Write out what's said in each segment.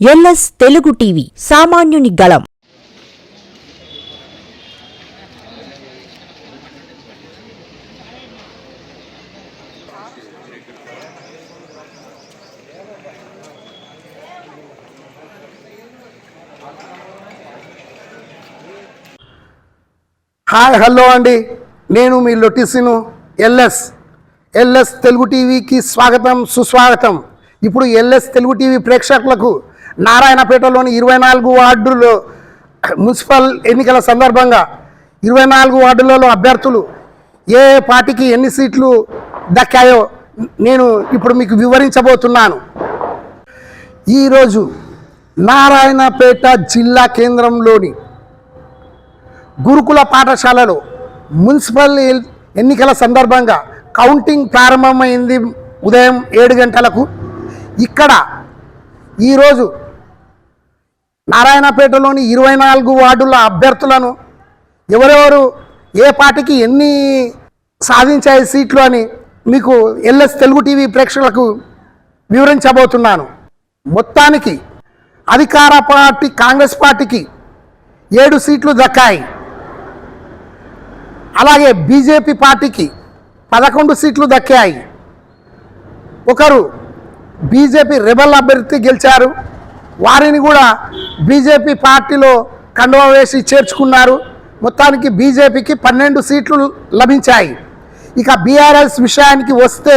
LS Telugu TV సామాన్యుని గళం. Hi hello అండి. నేను మీ లొటిసిను ఎల్ఎస్. ఎల్ఎస్ తెలుగు టీవీకి స్వాగతం సుస్వాగతం. ఇప్పుడు ఎల్ఎస్ తెలుగు టీవీ ప్రేక్షకులకు నారాయణపేటలోని ఇరవై నాలుగు వార్డులో మున్సిపల్ ఎన్నికల సందర్భంగా ఇరవై నాలుగు వార్డులలో అభ్యర్థులు ఏ పార్టీకి ఎన్ని సీట్లు దక్కాయో నేను ఇప్పుడు మీకు వివరించబోతున్నాను. ఈరోజు నారాయణపేట జిల్లా కేంద్రంలోని గురుకుల పాఠశాలలో మున్సిపల్ ఎన్నికల సందర్భంగా కౌంటింగ్ ప్రారంభమైంది ఉదయం ఏడు గంటలకు. ఇక్కడ ఈరోజు నారాయణపేటలోని ఇరవై నాలుగు వార్డుల అభ్యర్థులను ఎవరెవరు ఏ పార్టీకి ఎన్ని సాధించాయి సీట్లు అని మీకు ఎల్ఎస్ తెలుగు టీవీ ప్రేక్షకులకు వివరించబోతున్నాను. మొత్తానికి అధికార పార్టీ కాంగ్రెస్ పార్టీకి ఏడు సీట్లు దక్కాయి. అలాగే బీజేపీ పార్టీకి పదకొండు సీట్లు దక్కాయి. ఒకరు బీజేపీ రెబల్ అభ్యర్థి గెలిచారు. వారిని కూడా బీజేపీ పార్టీలో కండువ వేసి చేర్చుకున్నారు. మొత్తానికి బీజేపీకి పన్నెండు సీట్లు లభించాయి. ఇక బీఆర్ఎస్ విషయానికి వస్తే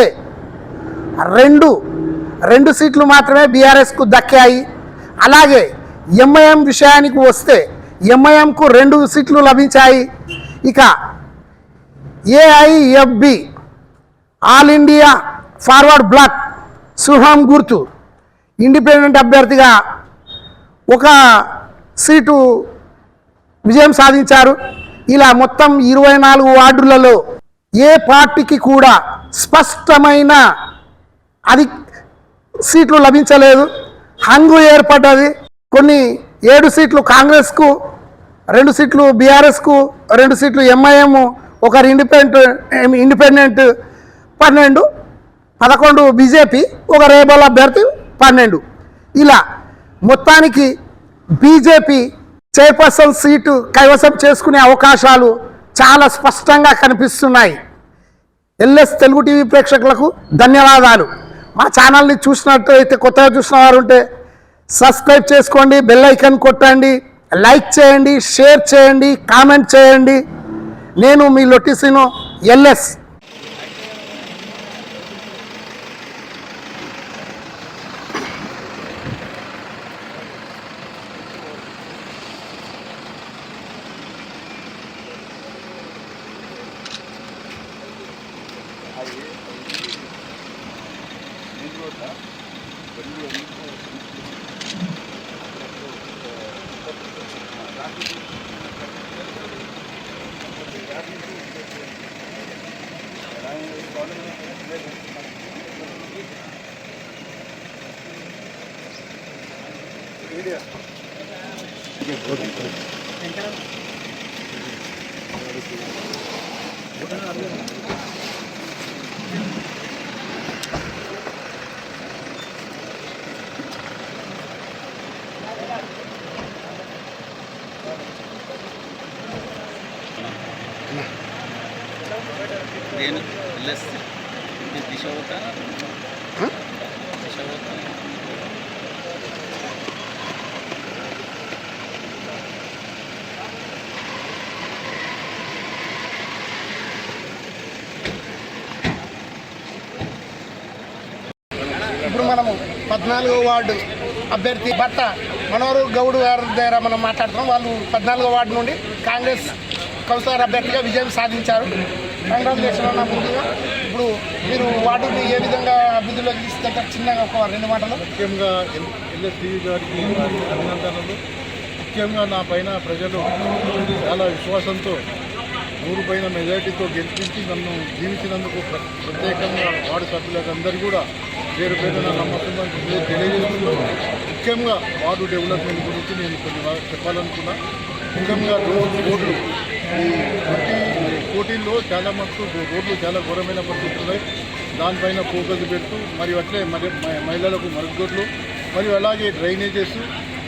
రెండు రెండు సీట్లు మాత్రమే బీఆర్ఎస్కు దక్కాయి. అలాగే ఎంఐఎం విషయానికి వస్తే ఎంఐఎంకు రెండు సీట్లు లభించాయి. ఇక AIFB all India forward bloc సుహాం గుర్తు. ఇండిపెండెంట్ అభ్యర్థిగా ఒక సీటు విజయం సాధించారు. ఇలా మొత్తం ఇరవై నాలుగు వార్డులలో ఏ పార్టీకి కూడా స్పష్టమైన అది సీట్లు లభించలేదు. హంగు ఏర్పడ్డది. కొన్ని ఏడు సీట్లు కాంగ్రెస్కు రెండు సీట్లు బీఆర్ఎస్కు రెండు సీట్లు ఎంఐఎం ఒకరు ఇండిపెండెంట్ ఇండిపెండెంట్ పన్నెండు పదకొండు బీజేపీ ఒక రేబల్ అభ్యర్థి పన్నెండు. ఇలా మొత్తానికి బీజేపీ చైర్పర్సన్ సీటు కైవసం చేసుకునే అవకాశాలు చాలా స్పష్టంగా కనిపిస్తున్నాయి. ఎల్ఎస్ తెలుగు టీవీ ప్రేక్షకులకు ధన్యవాదాలు. మా ఛానల్ని చూసినట్టు అయితే కొత్తగా చూసిన వారు ఉంటే సబ్స్క్రైబ్ చేసుకోండి బెల్ ఐకాన్ కొట్టండి లైక్ చేయండి షేర్ చేయండి కామెంట్ చేయండి. నేను మీ లొటిసిను ఎల్ఎస్. నేను ప్లస్ ఇప్పుడు మనము పద్నాలుగో వార్డు అభ్యర్థి భర్త మనోరు గౌడ్ గారి దగ్గర మనం మాట్లాడుతున్నాం. వాళ్ళు పద్నాలుగో వార్డు నుండి కాంగ్రెస్ కౌన్సిలర్ అభ్యర్థిగా విజయం సాధించారు. కంగ్రాచులేషన్ నా ముందుగా ఇప్పుడు మీరు వాటిని ఏ విధంగా అభివృద్ధిలోకి తీసుకెళ్తారు? చిన్నగా ఒక రెండు మాటలు. ముఖ్యంగా ఎల్- ఎల్ఎస్టీవీ గారికి అభినందనలు. ముఖ్యంగా నా పైన ప్రజలు చాలా విశ్వాసంతో ఊరు పైన మెజారిటీతో గెలిపించి నన్ను జీవించినందుకు ప్ర- ప్రత్యేకంగా వార్డు సభ్యులందరూ కూడా పేరు పేరున నమ్మకం తెలియజేస్తున్నాను ముఖ్యంగా వార్డు డెవలప్మెంట్ గురించి నేను కొన్ని చెప్పాలనుకున్నా. ముఖ్యంగా రోడ్లు పోటీల్లో చాలా మటుకు రోడ్లు చాలా ఘోరమైన పరిస్థితులు ఉన్నాయి దానిపైన ఫోకస్ పెడుతూ మరియు అట్లే మరి మహిళలకు మరుగుదొడ్లు మరియు అలాగే డ్రైనేజెస్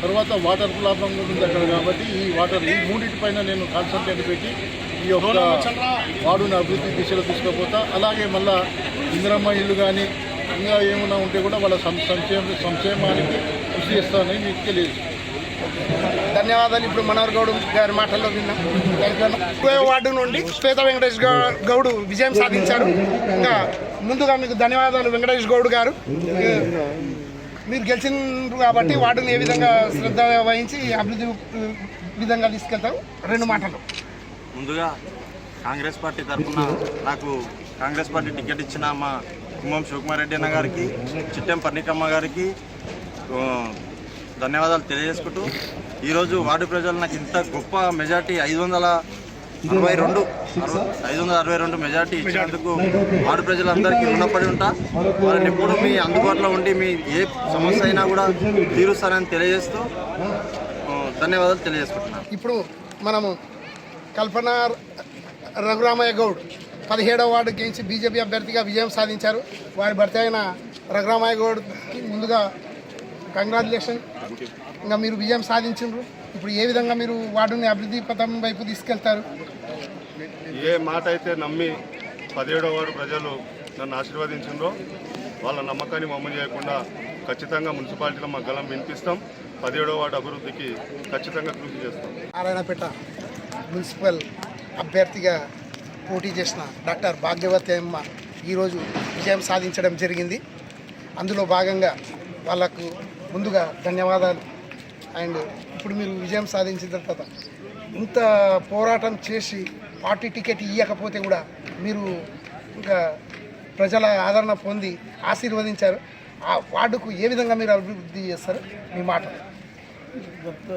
తర్వాత వాటర్ ప్రాబ్లం కూడా ఉంది అక్కడ కాబట్టి ఈ వాటర్ ఈ మూడింటిపైన నేను కాన్సన్ట్రేట్ పెట్టి ఈ యొక్క వాడుని అభివృద్ధి దిశలో తీసుకుపోతా. అలాగే మళ్ళా ఇందిరమ్మ ఇల్లు కానీ ఇంకా ఏమైనా ఉంటే కూడా వాళ్ళ సంక్షేమ సంక్షేమానికి కృషి చేస్తానని మీకు తెలియదు. ధన్యవాదాలు. ఇప్పుడు మనోహర్ గౌడ్ గారి మాటల్లో విన్నాం. వార్డు నుండి శ్వేత వెంకటేష్ గౌ- గౌడ్ విజయం సాధించారు. ఇంకా ముందుగా మీకు ధన్యవాదాలు వెంకటేష్ గౌడ్ గారు. మీరు గెలిచినారు కాబట్టి వార్డుని ఏ విధంగా శ్రద్ధ వహించి అభివృద్ధి విధంగా తీసుకెళ్తారు? రెండు మాటలు. ముందుగా కాంగ్రెస్ పార్టీ తరఫున నాకు కాంగ్రెస్ పార్టీ టికెట్ ఇచ్చిన మా కుమ్మం శివకుమార్ రెడ్డి అన్న గారికి చిట్టెం పర్ణికమ్మ గారికి ధన్యవాదాలు తెలియజేసుకుంటూ ఈరోజు వార్డు ప్రజలు నాకు ఇంత గొప్ప మెజార్టీ ఐదు వందల అరవై రెండు ఐదు వందల అరవై రెండు మెజార్టీ ఇచ్చినందుకు వార్డు ప్రజలందరికీ రుణపడి ఉంటా. వారిని ఎప్పుడు మీ అందుబాటులో ఉండి మీ ఏ సమస్య అయినా కూడా తీరుస్తారని తెలియజేస్తూ ధన్యవాదాలు తెలియజేసుకుంటున్నాను ఇప్పుడు మనము కల్పన రఘురామయ్య గౌడ్ పదిహేడవ వార్డు గెలిచి బీజేపీ అభ్యర్థిగా విజయం సాధించారు. వారి భర్త అయిన రఘురామయ్య గౌడ్కి ముందుగా కంగ్రాచులేషన్ ఇంకా మీరు విజయం సాధించారు ఇప్పుడు ఏ విధంగా మీరు వార్డుని అభివృద్ధి పథం వైపు తీసుకెళ్తారు? ఏ మాట అయితే నమ్మి పదిహేడవ వార్డు ప్రజలు నన్ను ఆశీర్వదించిండ్రో వాళ్ళ నమ్మకాన్ని మమ్మ చేయకుండా ఖచ్చితంగా మున్సిపాలిటీలో మా గలం వినిపిస్తాం. పదిహేడవ వార్డు అభివృద్ధికి ఖచ్చితంగా కృషి చేస్తాం. నారాయణపేట మున్సిపల్ అభ్యర్థిగా పోటీ చేసిన డాక్టర్ భాగ్యవతి అమ్మ ఈరోజు విజయం సాధించడం జరిగింది. అందులో భాగంగా వాళ్ళకు ముందుగా ధన్యవాదాలు. అండ్ ఇప్పుడు మీరు విజయం సాధించిన తర్వాత ఇంత పోరాటం చేసి పార్టీ టికెట్ ఇవ్వకపోతే కూడా మీరు ఇంకా ప్రజల ఆదరణ పొంది ఆశీర్వదించారు. ఆ వార్డుకు ఏ విధంగా మీరు అభివృద్ధి చేస్తారు? మీ మాట. గత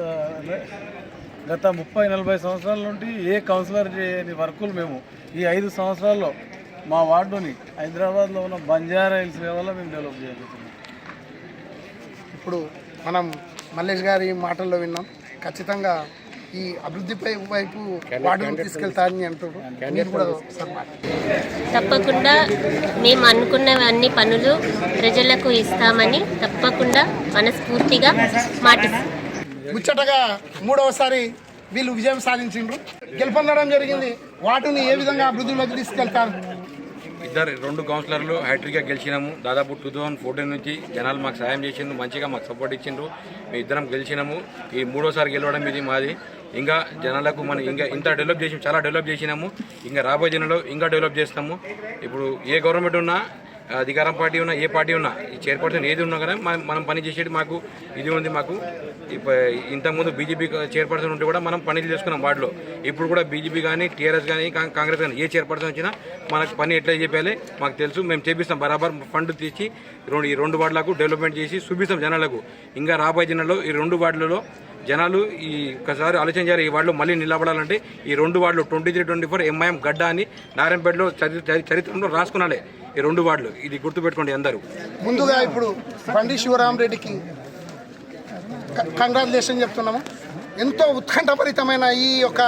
గత ముప్పై నలభై సంవత్సరాల నుండి ఏ కౌన్సిలర్ చేయని వర్కులు మేము ఈ ఐదు సంవత్సరాల్లో మా వార్డుని హైదరాబాద్లో ఉన్న బంజారా హిల్స్ లెవెల్లో మేము డెవలప్ చేయగలుగుతున్నాం. ఇప్పుడు మనం మల్లేష్ గారి మాటల్లో విన్నాం. ఖచ్చితంగా ఈ అభివృద్ధిపై వైపు వార్డును తీసుకెళ్తారని అంటున్నారు. తప్పకుండా మేము అనుకున్న అన్ని పనులు ప్రజలకు ఇస్తామని తప్పకుండా మనస్ఫూర్తిగా మాటిస్తాం. ముచ్చటగా మూడవసారి వీళ్ళు విజయం సాధించిండ్రు. గెలుపొందడం జరిగింది. వాటిని ఏ విధంగా అభివృద్ధిలోకి తీసుకెళ్తారు? ఇద్దరు రెండు కౌన్సిలర్లు హ్యాట్రిక్గా గెలిచినాము. దాదాపు టూ థౌజండ్ ఫోర్టీన్ నుంచి జనాలు మాకు సాయం చేసిండ్రు మంచిగా మాకు సపోర్ట్ ఇచ్చిండ్రు. మేము ఇద్దరం గెలిచినాము. ఈ మూడోసారి గెలవడం ఇది మాది. ఇంకా జనాలకు మనం ఇంకా ఇంత డెవలప్ చేసి చాలా డెవలప్ చేసినాము. ఇంకా రాబోయే దినంలో ఇంకా డెవలప్ చేస్తాము. ఇప్పుడు ఏ గవర్నమెంట్ ఉన్నా అధికారం పార్టీ ఉన్నా ఏ పార్టీ ఉన్నా ఈ చైర్పర్సన్ ఏది ఉన్నా కానీ మనం పని చేసేది మాకు ఇది ఉంది మాకు. ఇప్ప- ఇంతకుముందు బీజేపీ చైర్పర్సన్ ఉంటే కూడా మనం పని చేసుకున్నాం వాటిలో ఇప్పుడు కూడా బీజేపీ కానీ టీఆర్ఎస్ కానీ కాంగ్రెస్ కానీ ఏ చైర్పర్సన్ వచ్చినా మనకు పని ఎట్లా చెప్పాలి? మాకు తెలుసు మేము చేపిస్తాం. బరాబర్ ఫండ్ తీసి రెండు ఈ రెండు వార్డులకు డెవలప్మెంట్ చేసి చూపిస్తాం జనాలకు. ఇంకా రాబోయే దినాల్లో ఈ రెండు వార్డులలో జనాలు ఈ ఒకసారి ఆలోచన చేయాలి ఈ వార్డులో మళ్ళీ నిలబడాలంటే ఈ రెండు వార్డులు twenty three twenty four MIM గడ్డ అని నారాయణపేటలో చరి చరిత్రలో రాసుకున్నాలే ఈ రెండు వార్డులు. ఇది గుర్తుపెట్టుకోండి అందరూ. ముందుగా ఇప్పుడు బండి శివరామరెడ్డికి కంగ్రాచులేషన్ చెప్తున్నాము. ఎంతో ఉత్కంఠభరితమైన ఈ యొక్క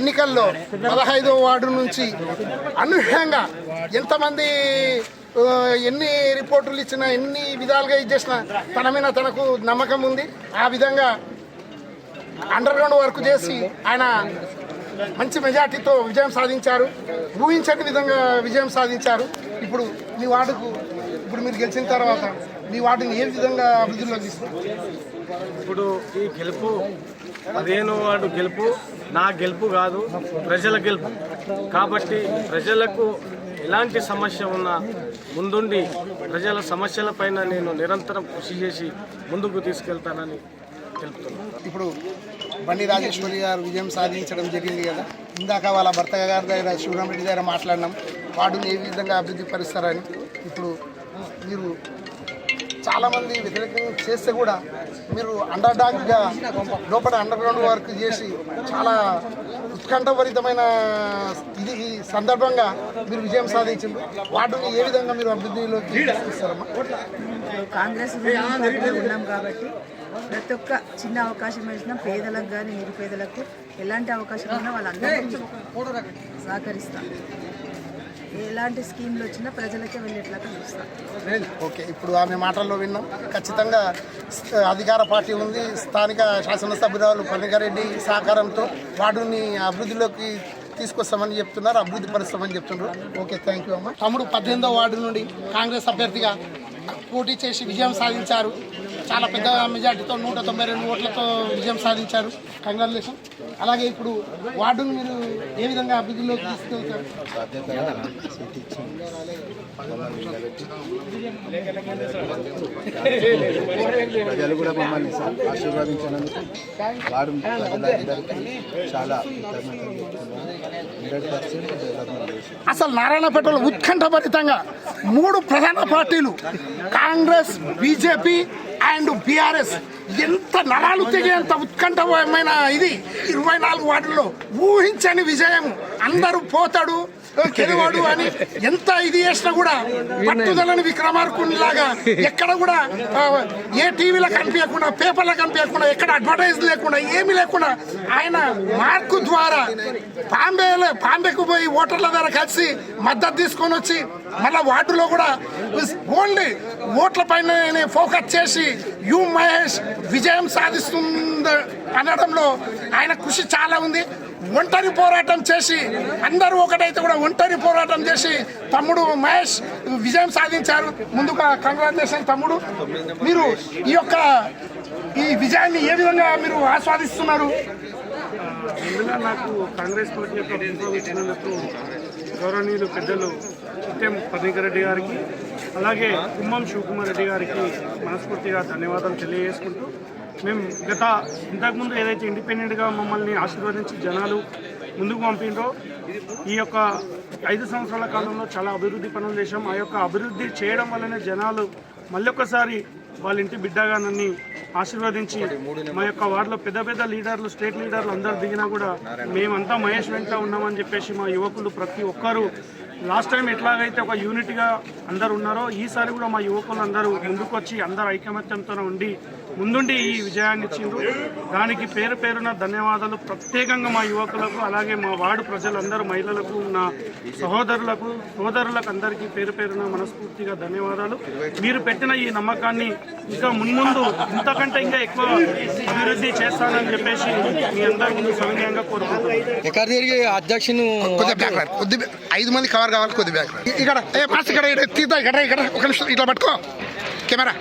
ఎన్నికల్లో పదహైదో వార్డు నుంచి అనూహ్యంగా ఎంతమంది ఎన్ని రిపోర్టులు ఇచ్చినా ఎన్ని విధాలుగా ఇచ్చేసినా తన మీద తనకు నమ్మకం ఉంది. ఆ విధంగా అండర్ గ్రౌండ్ వర్క్ చేసి ఆయన మంచి మెజార్టీతో విజయం సాధించారు. ఊహించని విధంగా విజయం సాధించారు. ఇప్పుడు మీ వార్డుకు ఇప్పుడు మీరు గెలిచిన తర్వాత మీ వార్డుని ఏ విధంగా అభివృద్ధిలో తీసుకు ఇప్పుడు ఈ గెలుపు పదిహేను వార్డు గెలుపు నా గెలుపు కాదు ప్రజల గెలుపు. కాబట్టి ప్రజలకు ఎలాంటి సమస్య ఉన్నా ముందుండి ప్రజల సమస్యలపైన నేను నిరంతరం కృషి చేసి ముందుకు తీసుకెళ్తానని తెలుపుతున్నాను. ఇప్పుడు బండి రాజేశ్వరి గారు విజయం సాధించడం జరిగింది కదా. ఇందాక వాళ్ళ భర్త గారి దగ్గర శివరామరెడ్డి దగ్గర మాట్లాడినాం. వాడుని ఏ విధంగా అభివృద్ధి పరుస్తారని. ఇప్పుడు మీరు చాలామంది వ్యతిరేకంగా చేస్తే కూడా మీరు అండర్ డాగ్గా లోపల అండర్ గ్రౌండ్ వర్క్ చేసి చాలా ఉత్కంఠభరితమైన ఇది ఈ సందర్భంగా మీరు విజయం సాధించారు వాటిని ఏ విధంగా మీరు అభివృద్ధిలోకి తీసుకొస్తారమ్మా? కాంగ్రెస్ ఉన్నాం కాబట్టి ప్రతి ఒక్క చిన్న అవకాశం ఇచ్చినా పేదలకు కానీ నిరుపేదలకు ఎలాంటి అవకాశం ఉన్నా వాళ్ళందరూ సహకరిస్తారు ఎలాంటి స్కీమ్లు వచ్చినా ప్రజలకే వెళ్ళేట్లాగా చూస్తాం ఓకే ఇప్పుడు ఆమె మాటల్లో విన్నాం. ఖచ్చితంగా అధికార పార్టీ ఉంది. స్థానిక శాసనసభ్యురాలు పన్నిగారెడ్డి సహకారంతో వార్డుని అభివృద్ధిలోకి తీసుకొస్తామని చెప్తున్నారు అభివృద్ధి పరుస్తామని చెప్తున్నారు. ఓకే థ్యాంక్ యూ అమ్మ. తమ్ముడు పద్దెనిమిదో వార్డు నుండి కాంగ్రెస్ అభ్యర్థిగా పోటీ చేసి విజయం సాధించారు. చాలా పెద్ద మెజార్టీతో నూట తొంభై రెండు ఓట్లతో విజయం సాధించారు. కంగ్రాచులేషన్ అలాగే ఇప్పుడు వార్డును మీరు ఏ విధంగా అభివృద్ధిలోకి తీసుకెళ్తారు? ప్రజలు కూడా మమ్మల్ని ఆశీర్వదించినందుకు చాలా అసలు నారాయణపేటలో ఉత్కంఠభరితంగా మూడు ప్రధాన పార్టీలు కాంగ్రెస్ బీజేపీ అండ్ బీఆర్ఎస్ ఎంత నరాలు తెగేంత ఉత్కంఠమైన ఇది? ఇరవై నాలుగు వార్డుల్లో ఊహించని విజయం. అందరూ పోతాడు గెలవాడు అని ఎంత ఇది చేసినా కూడా పట్టుదలని విక్రమార్కుని లాగా ఎక్కడ కూడా ఏ టీవీలో కనిపించకుండా పేపర్లో కనిపించకుండా ఎక్కడ అడ్వర్టైజ్ లేకుండా ఏమీ లేకుండా ఆయన మార్కు ద్వారా బాంబేలో బాంబేకు పోయి ఓటర్ల ద్వారా కలిసి మద్దతు తీసుకొని వచ్చి మళ్ళీ వార్డులో కూడా ఓన్లీ ఓట్ల పైన ఫోకస్ చేసి యు మహేష్ విజయం సాధిస్తుంది అనడంలో ఆయన కృషి చాలా ఉంది. ఒంటరి పోరాటం చేసి అందరూ ఒకటైతే కూడా ఒంటరి పోరాటం చేసి తమ్ముడు మహేష్ విజయం సాధించారు. ముందుగా కంగ్రాచులేషన్ తమ్ముడు. మీరు ఈ యొక్క ఈ విజయాన్ని ఏ విధంగా మీరు ఆస్వాదిస్తున్నారు? ముందుగా నాకు కాంగ్రెస్ పార్టీ యొక్క గౌరవనీయులు పెద్దలు చిట్టెం పర్ణికర్ రెడ్డి గారికి అలాగే కుమ్మం శివకుమార్ రెడ్డి గారికి మనస్ఫూర్తిగా ధన్యవాదాలు తెలియజేసుకుంటూ మేము గత ఇంతకుముందు ఏదైతే ఇండిపెండెంట్గా మమ్మల్ని ఆశీర్వదించి జనాలు ముందుకు పంపిండ్రో ఈ యొక్క ఐదు సంవత్సరాల కాలంలో చాలా అభివృద్ధి పనులు చేశాం. ఆ యొక్క అభివృద్ధి చేయడం వల్లనే జనాలు మళ్ళొకసారి వాళ్ళ ఇంటి బిడ్డగా నన్ను ఆశీర్వదించి మా యొక్క వార్డులో పెద్ద పెద్ద లీడర్లు స్టేట్ లీడర్లు అందరు దిగినా కూడా మేమంతా మహేష్ వెంట ఉన్నామని చెప్పేసి మా యువకులు ప్రతి ఒక్కరూ లాస్ట్ టైం ఎట్లాగైతే ఒక యూనిట్గా అందరు ఉన్నారో ఈసారి కూడా మా యువకులు అందరూ ముందుకు వచ్చి అందరు ఐకమత్యంతో ఉండి ముందుండి ఈ విజయాన్ని ఇచ్చిండ్రు. దానికి పేరు పేరున ధన్యవాదాలు. ప్రత్యేకంగా మా యువకులకు అలాగే మా వార్డు ప్రజలందరూ మహిళలకు నా సహోదరులకు సోదరులకు అందరికీ పేరు పేరున మనస్ఫూర్తిగా ధన్యవాదాలు. మీరు పెట్టిన ఈ నమ్మకాన్ని ఇంకా మున్ముందు ఇంతకంటే ఇంకా ఎక్కువ అభివృద్ధి చేస్తానని చెప్పేసి మీ అందరి ముందు సవినయంగా కోరుకుంటున్నాను. అధ్యక్షుని ఐదు మంది కవర్ కావాలి కొద్ది బ్యాక్ ఇక్కడ ఏ మాస్ ఇక్కడ ఇక్కడ తీద్దా ఇక్కడ ఇక్కడ ఒక నిమిషం ఇట్లా పట్టుకో. కెమెరా.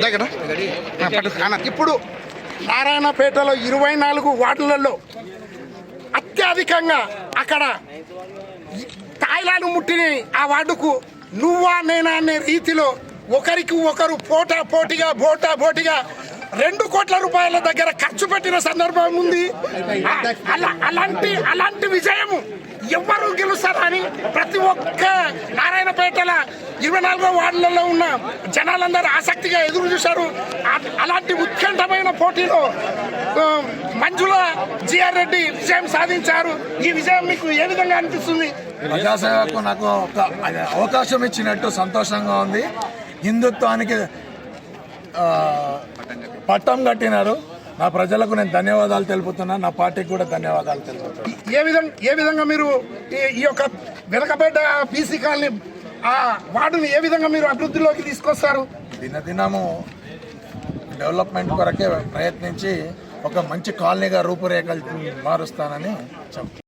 దగ్గర ఇప్పుడు నారాయణపేటలో ఇరవై నాలుగు వార్డులలో అత్యధికంగా అక్కడ తాయిలాలు ముట్టిని ఆ వార్డుకు నువ్వా నేనా అనే రీతిలో ఒకరికి ఒకరు పోటా పోటీగా బోటా పోటీగా రెండు కోట్ల రూపాయల దగ్గర ఖర్చు పెట్టిన సందర్భం ఉంది. అలాంటి అలాంటి విజయము ఎవరు గెలుస్తారని ప్రతి ఒక్క నారాయణపేటల ఇరవై నాలుగో వార్డులలో ఉన్న జనాలందరూ ఆసక్తిగా ఎదురు చూశారు. అలాంటి ఉత్కంఠమైన పోటీలో మంజుల జిఆర్ రెడ్డి విజయం సాధించారు. ఈ విజయం మీకు ఏ విధంగా అనిపిస్తుంది? ప్రజాసేవకు నాకు ఒక అవకాశం ఇచ్చినట్టు సంతోషంగా ఉంది. హిందుత్వానికి ఆ, పట్టం కట్టినారు. నా ప్రజలకు నేను ధన్యవాదాలు తెలుపుతున్నా. నా పార్టీకి కూడా ధన్యవాదాలు తెలుపుతున్నా. ఏ విధంగా ఏ విధంగా మీరు ఈ- యొక్క వెనకబడ్డ బీసీ కాలనీ ఆ వార్డుని ఏ విధంగా మీరు అభివృద్ధిలోకి తీసుకొస్తారు? దినదినము డెవలప్మెంట్ కొరకే ప్రయత్నించి ఒక మంచి కాలనీగా రూపురేఖలు మారుస్తానని చెప్తాను